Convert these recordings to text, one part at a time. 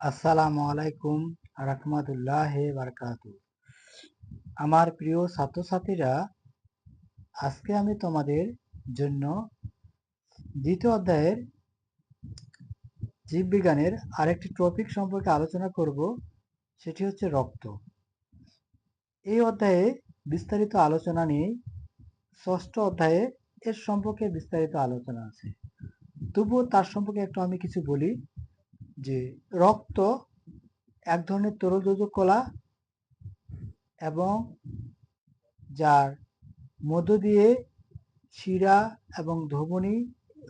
আসসালামু আলাইকুম রাহমাতুল্লাহ বারকাত আমার প্রিয় ছাত্রছাত্রীরা, আজকে আমি তোমাদের জন্য দ্বিতীয় অধ্যায়ের জীববিজ্ঞানের আরেকটি টপিক সম্পর্কে আলোচনা করব, সেটি হচ্ছে রক্ত। এই অধ্যায়ে বিস্তারিত আলোচনা নিয়ে ষষ্ঠ অধ্যায়ে এর সম্পর্কে বিস্তারিত আলোচনা আছে। তবুও তার সম্পর্কে একটু আমি কিছু বলি। যে রক্ত, এক ধরনের তরল কলা এবং যার মধ্য দিয়ে শিরা এবং ধমনী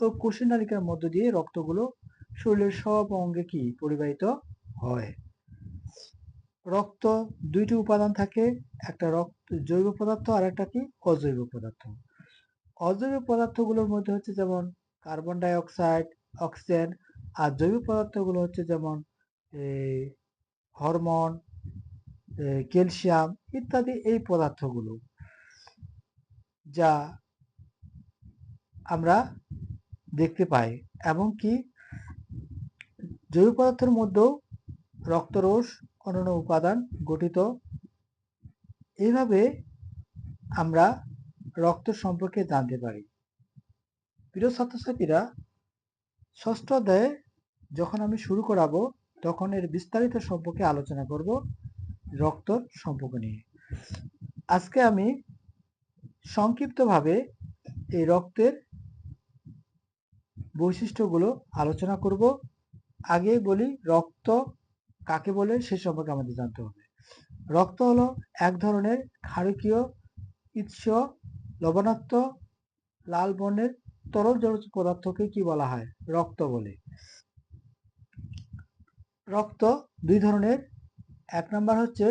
ও কোষনালিকার মধ্য দিয়ে রক্তগুলো শরীরের সব অঙ্গে কি পরিবাহিত হয়? রক্ত দুইটি উপাদান থাকে, একটা রক্ত জৈব পদার্থ আর একটা কি অজৈব পদার্থ। অজৈব পদার্থগুলোর মধ্যে হচ্ছে যেমন কার্বন ডাই অক্সাইড অক্সিজেন আর জৈব পদার্থগুলো হচ্ছে যেমন হরমোন ক্যালসিয়াম ইত্যাদি এই পদার্থগুলো, যা আমরা দেখতে পাই। এবং কি, জৈব পদার্থের মধ্যেও রক্তরস অন্যান্য উপাদান গঠিত। এইভাবে আমরা রক্ত সম্পর্কে জানতে পারি। প্রিয় ছাত্রছাত্রীরা, ষষ্ঠ অধ্যায়ে যখন আমি শুরু করাবো, তখন এর বিস্তারিত সম্পর্কে আলোচনা করব রক্তর সম্পর্ক নিয়ে। আজকে আমি সংক্ষিপ্তভাবে এই রক্তের বৈশিষ্ট্যগুলো আলোচনা করব। আগে বলি রক্ত কাকে বলে, সে সম্পর্কে আমাদের জানতে হবে। রক্ত হলো এক ধরনের ক্ষারকীয় উৎস লবণাক্ত লাল বর্ণের তরল জড় পদার্থকে কি বলা হয়? রক্ত বলে। রক্ত দুই ধরনের। এক নম্বর হচ্ছে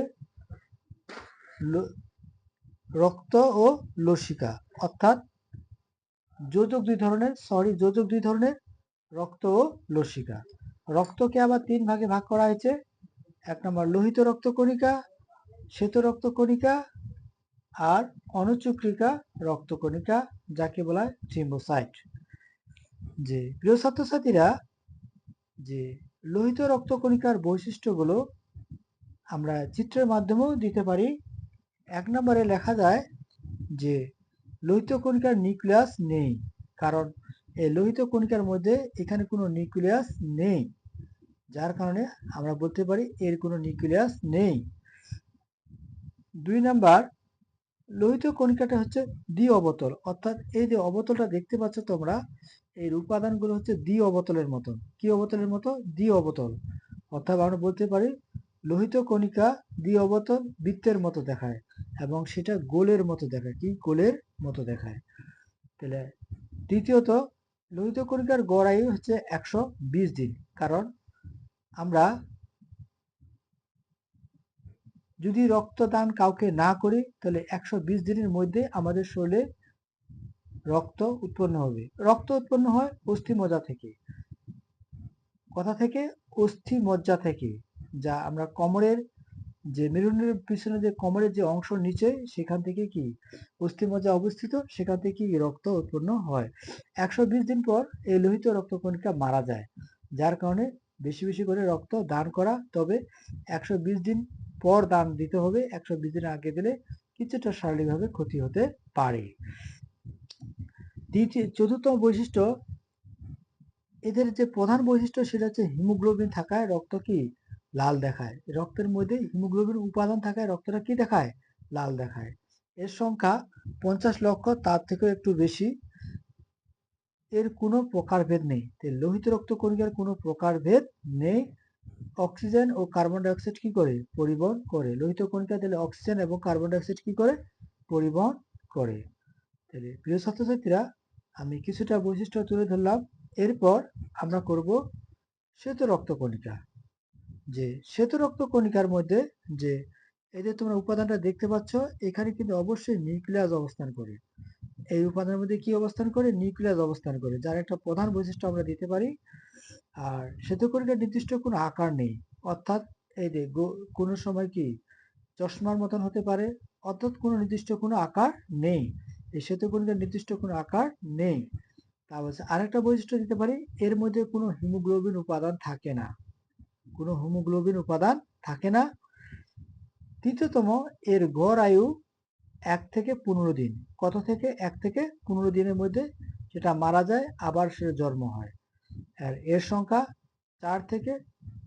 রক্ত ও লসিকা। অর্থাৎ যোজক দুই ধরনের সরি যোজক দুই ধরনের রক্ত ও লসিকা। রক্তকে আবার তিন ভাগে ভাগ করা হয়েছে। এক নম্বর লোহিত রক্তকণিকা শ্বেত রক্তকণিকা আর অনুচক্রিকা রক্তকণিকা যাকে বলা হয় থ্রিম্বোসাইট যে প্রিয় ছাত্রছাত্রীরা, যে লোহিত রক্তকণিকার বৈশিষ্ট্যগুলো আমরা চিত্রের মাধ্যমেও দিতে পারি। এক নম্বরে লেখা যায় যে, লোহিত কণিকার নিউক্লিয়াস নেই, কারণ এই লোহিত কণিকার মধ্যে এখানে কোনো নিউক্লিয়াস নেই, যার কারণে আমরা বলতে পারি এর কোনো নিউক্লিয়াস নেই। দুই নাম্বার লোহিত কণিকাটা হচ্ছে দ্বি অবতল। অর্থাৎ এই যে অবতলটা দেখতে পাচ্ছ তোমরা, এর উপাদানগুলো হচ্ছে দ্বি অবতলের মতন কি অবতলের মতো? দ্বি অবতল। অর্থাৎ আমরা বলতে পারি লোহিত কণিকা দ্বি অবতল বৃত্তের মতো দেখায় এবং সেটা গোলের মতো দেখায়, কি? গোলের মতো দেখায়। তাহলে দ্বিতীয়ত, লোহিত কণিকার গড়াই হচ্ছে একশো বিশ দিন। কারণ আমরা যদি রক্তদান কাউকে না করি, তাহলে একশো বিশ দিনের মধ্যে আমাদের শরীরে রক্ত উৎপন্ন হবে। রক্ত উৎপন্ন হয় অস্থি মজ্জা থেকে। কথা থেকে অস্থি মজ্জা থেকে, যা আমরা কোমরের যে মেরুনের পিছনে যে কোমরের যে অংশ নিচে, সেখান থেকে কি অস্থি মজ্জা অবস্থিত? সেখান থেকে রক্ত উৎপন্ন হয়। একশো বিশ দিন পর এই লোহিত রক্তকণিকা মারা যায়, যার কারণে বেশি বেশি করে রক্ত দান করা। তবে একশো বিশ দিন পর দান দিতে হবে। একশো বিশ দিন আগে দিলে কিছুটা শারীরিকভাবে ক্ষতি হতে পারে। দ্বিতীয়, চতুর্থ বৈশিষ্ট্য, এদের যে প্রধান বৈশিষ্ট্য সেটা হচ্ছে হিমোগ্লোবিন থাকায় রক্ত কি? লাল দেখায়। রক্তের মধ্যে হিমোগ্লোবিন উপাদান থাকায় রক্তটা কি দেখায়? লাল দেখায়। এর সংখ্যা পঞ্চাশ লক্ষ, তার থেকেও একটু বেশি। এর কোনো প্রকারভেদ নেই। লোহিত রক্ত কণিকার কোনো প্রকারভেদ নেই। অক্সিজেন ও কার্বন ডাইঅক্সাইড কি করে? পরিবহন করে। লোহিত কণিকা দিলে অক্সিজেন এবং কার্বন ডাইঅক্সাইড কি করে? পরিবহন করে। তাহলে প্রিয় ছাত্রছাত্রীরা, আমি কিছুটা বৈশিষ্ট্য তুলে ধরলাম। এরপর আমরা করব শ্বেত রক্তকণিকা যে শ্বেত রক্তকণিকার মধ্যে যে যে তোমরা উপাদানটা দেখতে পাচ্ছ, এখানে কিন্তু অবশ্যই নিউক্লিয়াস অবস্থান করে। এই উপাদানের মধ্যে কি অবস্থান করে? নিউক্লিয়াস অবস্থান করে, যার একটা প্রধান বৈশিষ্ট্য আমরা দিতে পারি। আর শ্বেতকণিকার নির্দিষ্ট কোনো আকার নেই। অর্থাৎ এই যে কোনো সময় কি চশমার মতন হতে পারে? অর্থাৎ কোনো নির্দিষ্ট কোনো আকার নেই। এই শ্বেতকণিকার নির্দিষ্ট কোনো আকার নেই। তা বলছে, আরেকটা বৈশিষ্ট্য দিতে পারি, এর মধ্যে কোনো হিমোগ্লোবিন উপাদান থাকে না। কোনো হিমোগ্লোবিন উপাদান থাকে না। তৃতীয়তম, এর গড় আয়ু এক থেকে পনেরো দিন। কত থেকে? এক থেকে পনেরো দিনের মধ্যে সেটা মারা যায়, আবার সে জন্ম হয়। আর এর সংখ্যা চার থেকে,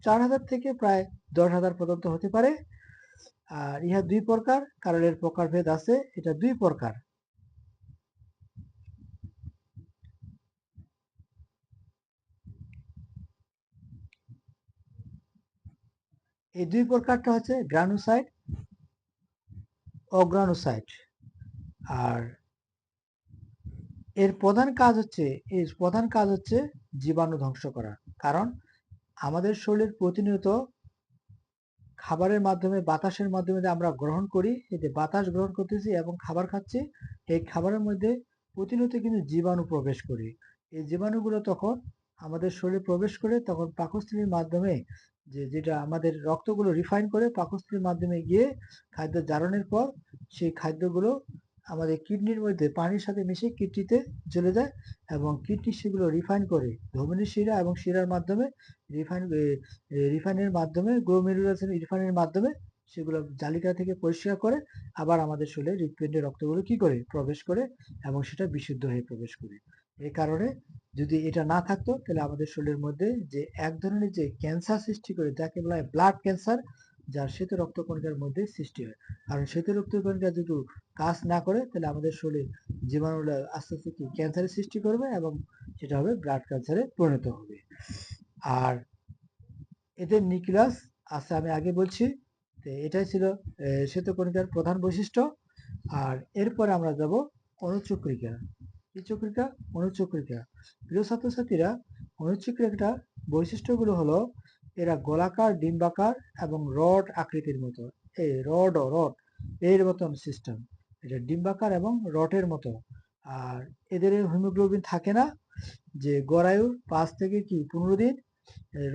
চার হাজার থেকে প্রায় দশ হাজার পর্যন্ত হতে পারে। আর ইহা দুই প্রকার কারণ এর প্রকারভেদ আছে, এটা দুই প্রকার। এই দুই প্রকারটা হচ্ছে গ্রানুসাইট, অগ্রানুসাইট। আর এর প্রধান কাজ হচ্ছে, এর প্রধান কাজ হচ্ছে জীবাণু ধ্বংস করা। কারণ আমাদের শরীর প্রতিনিয়ত খাবারের মাধ্যমে, বাতাসের মাধ্যমে আমরা গ্রহণ করি যে বাতাস গ্রহণ করতেছি এবং খাবার খাচ্ছি, এই খাবারের মধ্যে প্রতিনিয়ত কিন্তু জীবাণু প্রবেশ করি। এই জীবাণুগুলো তখন আমাদের শরীরে প্রবেশ করে, তখন পাকস্থলীর মাধ্যমে যে যেটা আমাদের রক্তগুলো রিফাইন করে, পাকস্থলীর মাধ্যমে গিয়ে খাদ্য জারণের পর সেই খাদ্যগুলো আমাদের কিডনির মধ্যে পানির সাথে মিশে কিডনিতে চলে যায় এবং কিডনি সেগুলো রিফাইন করে ধমনী শিরা এবং শিরার মাধ্যমে রিফাইন রিফাইনের মাধ্যমে গ্লোমেরুলাসের রিফাইনের মাধ্যমে সেগুলো জালিকা থেকে পরিষ্কার করে আবার আমাদের শরীরে হৃৎপিণ্ডে রক্তগুলো কি করে? প্রবেশ করে এবং সেটা বিশুদ্ধ হয়ে প্রবেশ করে। এই কারণে যদি এটা না থাকতো তাহলে আমাদের শরীরের মধ্যে যে এক ধরনের যে ক্যান্সার সৃষ্টি করে যাকে বলা হয় ব্লাড ক্যান্সার, যার শ্বেত রক্তকণিকার মধ্যে সৃষ্টি হয়। কারণ শ্বেত রক্তকণিকা যদি কাজ না করে তাহলে আমাদের শরীর জীবাণুগুলো আস্তে আস্তে কি ক্যান্সারের সৃষ্টি করবে এবং সেটা হবে ব্লাড ক্যান্সারে পরিণত হবে। আর এদের নিউক্লিয়াস আছে আমি আগে বলছি, তো এটাই ছিল শ্বেতকণিকার প্রধান বৈশিষ্ট্য। আর এরপরে আমরা যাব অনুচক্রিকা কি চক্রিকা? অনুচক্রিকা প্রিয় ছাত্রছাত্রীরা অনুচক্রিকা বৈশিষ্ট্যগুলো হলো, এরা গোলাকার, ডিম্বাকার এবং রড আকৃতির মতো। এই রড ও রড, এর মতন সিস্টেম এটা ডিম্বাকার এবং রটের মতো। আর এদের হিমোগ্লোবিন থাকে না যে গড়ায়ুর পাঁচ থেকে কি পনেরো দিন?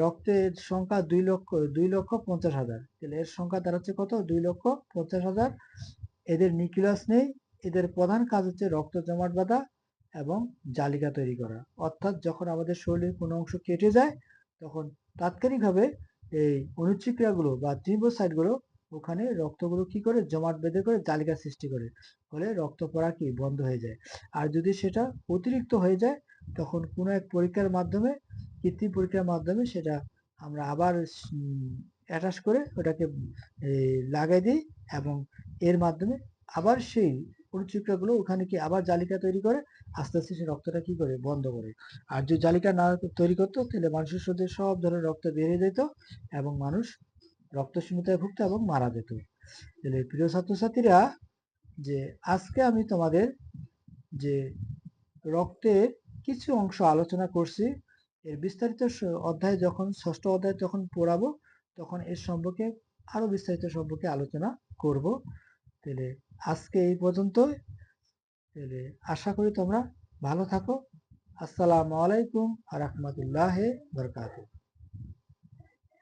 রক্তের সংখ্যা দুই লক্ষ দুই লক্ষ পঞ্চাশ হাজার। তাহলে এর সংখ্যা দাঁড়াচ্ছে কত? দুই লক্ষ পঞ্চাশ হাজার। এদের নিউক্লিয়াস নেই। এদের প্রধান কাজ হচ্ছে রক্ত জমাট বাঁধা এবং জালিকা তৈরি করা। অর্থাৎ যখন আমাদের শরীরের কোনো অংশ কেটে যায়, তখন তাৎক্ষণিকভাবে এই অনুচ্ছিক্রিয়াগুলো বা ত্রিবোসাইটগুলো ওখানে রক্তগুলো কি করে? জমাট বেঁধে করে জালিকা সৃষ্টি করে। ফলে রক্ত পড়া কি? বন্ধ হয়ে যায়। আর যদি সেটা অতিরিক্ত হয়ে যায়, তখন কোনো এক পরীক্ষার মাধ্যমে, কৃত্রিম পরীক্ষার মাধ্যমে সেটা আমরা আবার অ্যাটাচ করে ওটাকে লাগাই দিই এবং এর মাধ্যমে আবার সেই অনুচিক্রাগুলো ওখানে কি আবার জালিকা তৈরি করে? আস্তে আস্তে সে রক্তটা কি করে? বন্ধ করে। আর যদি জালিকা না তৈরি করতো, তাহলে মানুষের শরীরে সব ধরনের রক্ত বেরিয়ে যেত এবং মানুষ রক্তশূন্যতায় ভুগত এবং মারা যেত। তাহলে প্রিয় ছাত্রছাত্রীরা, যে আজকে আমি তোমাদের যে রক্তের কিছু অংশ আলোচনা করছি, এর বিস্তারিত অধ্যায় যখন, ষষ্ঠ অধ্যায় যখন পড়াবো, তখন এর সম্পর্কে আরও বিস্তারিত সম্পর্কে আলোচনা করব। তাহলে আজকে এই পর্যন্ত তাহলে আশা করি তোমরা ভালো থাকো। আসসালামু আলাইকুম আ রহমতুল্লাহ বরকাতুহ।